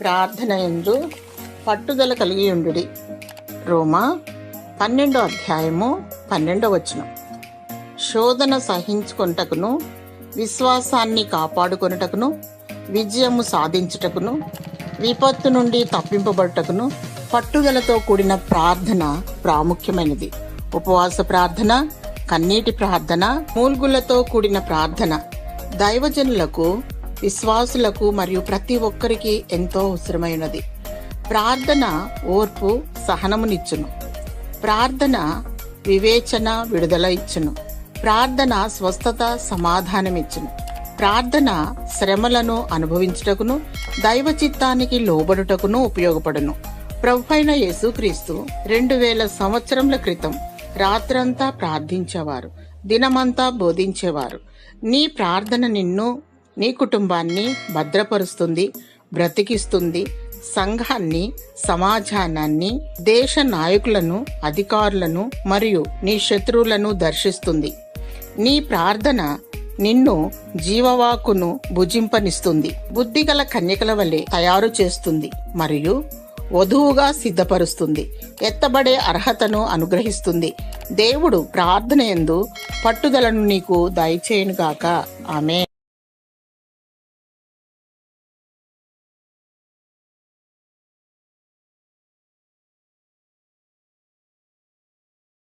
ప్రార్థన ఎందు పట్టుదల కలిగి ఉండుడి. రోమా పన్నెండో అధ్యాయము పన్నెండో వచనం. శోధన సహించుకొనుటకును విశ్వాసాన్ని కాపాడుకొనుటకును విజయము సాధించుటకును విపత్తు నుండి తప్పింపబడుటకును పట్టుదలతో కూడిన ప్రార్థన ప్రాముఖ్యమైనది. ఉపవాస ప్రార్థన కన్నీటి ప్రార్థన మూల్గులతో కూడిన ప్రార్థన. దైవజనులకు విశ్వాసులకు మరియు ప్రతి ఒక్కరికి ఎంతో అవసరమైనది. ప్రార్థన ఓర్పు సహనమునిచ్చును. ప్రార్థన వివేచన విడుదల ఇచ్చును ప్రార్థన స్వస్థత సమాధానమిచ్చును. ప్రార్థన శ్రమలను అనుభవించుటకును దైవ చిత్తానికి లోబడుటకును ఉపయోగపడును. ప్రభు అయిన యేసుక్రీస్తు రెండు వేల సంవత్సరముల క్రితం రాత్రంతా ప్రార్థించేవారు దినమంతా బోధించేవారు. నీ ప్రార్థన నిన్ను నీ కుటుంబాన్ని భద్రపరుస్తుంది బ్రతికిస్తుంది సంఘాన్ని సమాజానాన్ని దేశ నాయకులను అధికారులను మరియు నీ శత్రువులను దర్శిస్తుంది. నీ ప్రార్థన నిన్ను జీవవాకును భుజింపనిస్తుంది. బుద్ధిగల కన్యకల వలె తయారు చేస్తుంది మరియు వధువుగా సిద్ధపరుస్తుంది. ఎత్తబడే అర్హతను అనుగ్రహిస్తుంది. దేవుడు ప్రార్థన ఎందు పట్టుదలను నీకు దయచేయునుగాక. ఆమె